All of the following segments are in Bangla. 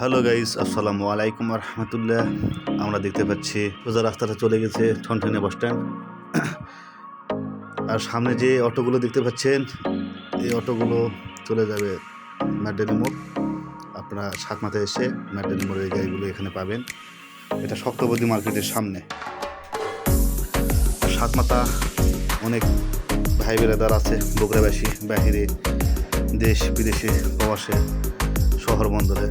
হ্যালো গাইস আসসালামু আলাইকুম রহমতুল্লাহ আমরা দেখতে পাচ্ছি সোজা রাস্তাটা চলে গেছে ঠনঠনে বাস স্ট্যান্ড আর সামনে যে অটোগুলো দেখতে পাচ্ছেন এই অটোগুলো চলে যাবে ম্যাডেলি মোড় আপনারা সাতমাথায় এসে ম্যাডেলি মোড়ের এই গাড়িগুলো এখানে পাবেন এটা শক্তবতী মার্কেটের সামনে আর সাতমাথা অনেক ভাই বেড়াদার আছে বগুড়াবাসী বাহিরে দেশ বিদেশে প্রবাসে শহর বন্দরে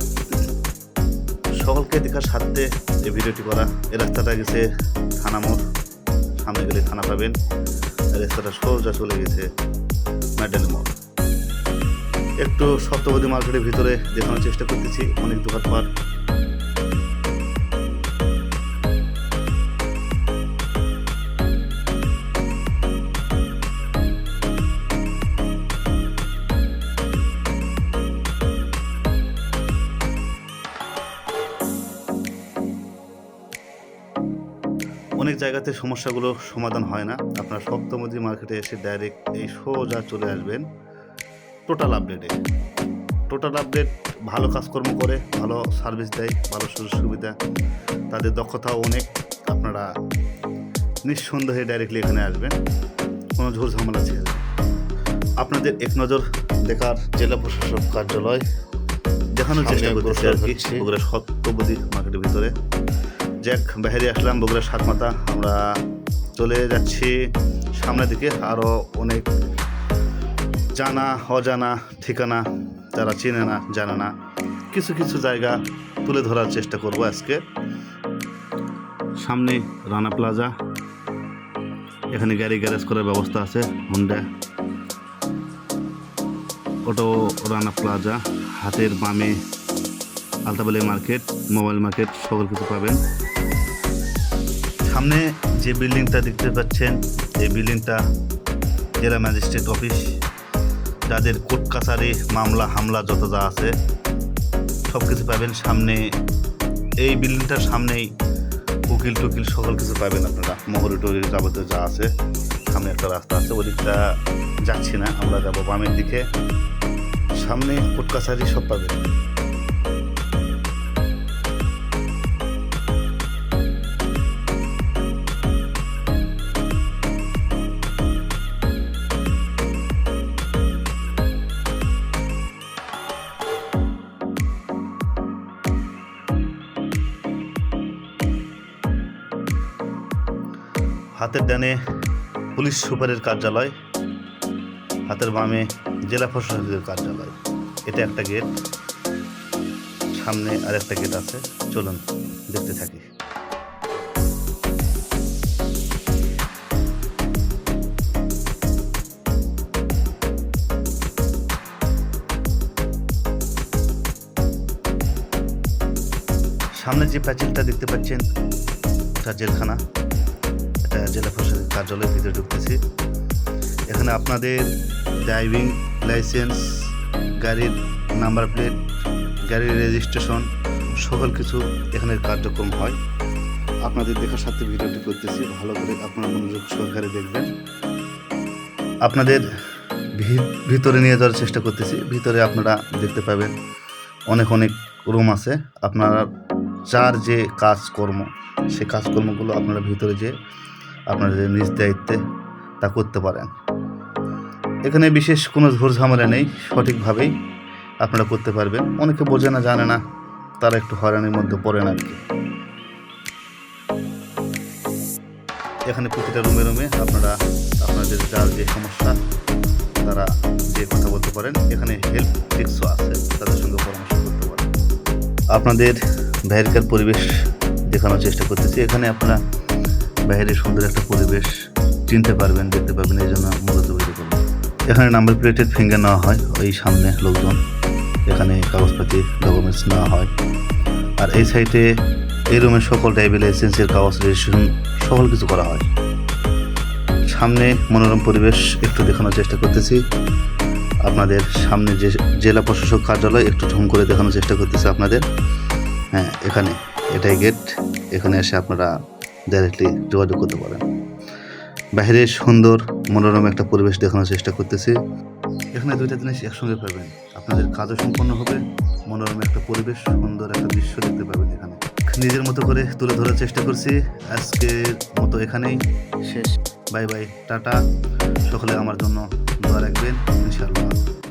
সকলকে দেখার স্বার্থে এই ভিডিওটি করা। এই রাস্তাটা গেছে থানা মোড়। সামনে গেলে থানা পাবেন। রাস্তাটা সোজা চলে গেছে মেডেল মোড়। একটু সপ্তপদী মার্কেটের ভিতরে দেখানোর চেষ্টা করতেছি। অনেক দোকানপাট। অনেক জায়গাতে সমস্যাগুলো সমাধান হয় না। আপনার সপ্তমদী মার্কেটে এসে ডাইরেক্ট এই সোজা চলে আসবেন টোটাল আপডেটে টোটাল আপডেট ভালো কাজকর্ম করে ভালো সার্ভিস দেয় ভালো সুযোগ সুবিধা তাদের দক্ষতাও অনেক। আপনারা নিঃসন্দেহে ডাইরেক্টলি এখানে আসবেন কোনো ঝোর ঝামেলা ছিল আপনাদের এক নজর দেখার জেলা প্রশাসক কার্যালয় দেখানোর চেষ্টা করতেছি আর কি হচ্ছে। মার্কেটের ভিতরে। জ্যাক বাইরে আসলাম বগুড়া সাতমাথা। আমরা চলে যাচ্ছি সামনের দিকে। আরও অনেক জানা, অজানা ঠিকানা যারা চেনে না, জানে না, কিছু কিছু জায়গা তুলে ধরার চেষ্টা করব আজকে। সামনে রানা প্লাজা। এখানে গাড়ি গ্যারেজ করার ব্যবস্থা আছে হুন্ডা অটো রানা প্লাজা, হাতের বামে আলতাবালি মার্কেট মোবাইল মার্কেট সকল কিছু পাবেন। সামনে যে বিল্ডিংটা দেখতে পাচ্ছেন, এই বিল্ডিংটা জেলা ম্যাজিস্ট্রেট অফিস। যাদের কোর্ট কাছারি মামলা, হামলা, যত যা আছে সব কিছু পাবেন। সামনে এই বিল্ডিংটার সামনেই উকিল টুকিল সকল কিছু পাবেন আপনারা। মহরি টহরি যাবতীয় যা আছে, সামনে একটা রাস্তা আছে, ওদিকটা যাচ্ছি না, আমরা যাব বামের দিকে। সামনে কোর্ট কাছারি সব পাবেন। হাতের ডানে পুলিশ সুপারের কার্যালয়, হাতের বামে জেলা প্রশাসকের কার্যালয়। এটা একটা গেট। সামনে আর একটা গেট আছে। চলুন দেখতে থাকি। সামনে যে প্যাচেলটা দেখতে পাচ্ছেন, এটা জেলখানা। জেলা প্রশাসনিক কার্যালয়ের ভিতরে ঢুকতেছি। এখানে আপনাদের ড্রাইভিং লাইসেন্স গাড়ির নাম্বার প্লেট গাড়ির রেজিস্ট্রেশন সকল কিছু এখানে কার্যক্রম হয়। আপনাদের দেখার সাথে ভিডিওটি করতেছি, ভালো করে আপনারা মনোযোগ সহকারে দেখবেন। আপনাদের ভিতরে নিয়ে যাওয়ার চেষ্টা করতেছি, ভিতরে আপনারা দেখতে পাবেন অনেক অনেক রুম আছে। আপনারা যার যে কাজকর্ম, সে কাজকর্মগুলো আপনারা ভিতরে যে আপনাদের নিজ দায়িত্বে তা করতে পারেন। এখানে বিশেষ কোনো ঝোর ঝামেলা নেই, সঠিকভাবেই আপনারা করতে পারবেন। অনেকে বোঝে না, জানে না, তারা একটু হয়রানির মধ্যে পড়েন আর কি। এখানে প্রতিটা রুমে রুমে আপনারা, আপনাদের যার যে সমস্যা, তারা যে কথা বলতে পারেন। এখানে হেল্প ডেস্কও আছে, তাদের সঙ্গে পরামর্শ করতে পারেন। আপনাদের বাইরেকার পরিবেশ দেখানোর চেষ্টা করতেছি। এখানে আপনারা বাইরের সুন্দর একটা পরিবেশ চিনতে পারবেন, দেখতে পারবেন, এই জন্য মূলত ভিডিও করলাম এখানে নাম্বার প্লেটের ফিঙ্গার নেওয়া হয়, ওই সামনে লোকজন, এখানে কাগজপাতি ডকুমেন্টস নেওয়া হয়। আর এই সাইটে এই রুমের সকল ড্রাইভিং লাইসেন্সের কাগজ রেজিস্ট্রেশন সকল কিছু করা হয়। সামনে মনোরম পরিবেশ, একটু দেখানোর চেষ্টা করতেছি। আপনাদের সামনে যে জেলা প্রশাসক কার্যালয়, একটু ঝুম করে দেখানোর চেষ্টা করতেছি আপনাদের। হ্যাঁ এখানে এটাই গেট এখানে এসে আপনারা ডাইরেক্টলি যোগাযোগ করতে পারেন বাইরে সুন্দর, মনোরম একটা পরিবেশ দেখানোর চেষ্টা করতেছি। এখানে দুইটা জিনিস একসঙ্গে পাবেন। আপনাদের কাজও সম্পন্ন হবে, মনোরম একটা পরিবেশ, সুন্দর একটা দৃশ্য দেখতে পাবেন এখানে। নিজের মতো করে তুলে ধরার চেষ্টা করছি। আজকের মতো এখানেই শেষ। Bye bye, tata. সকলে আমার জন্য দোয়া রাখবেন। ইনশাল্লাহ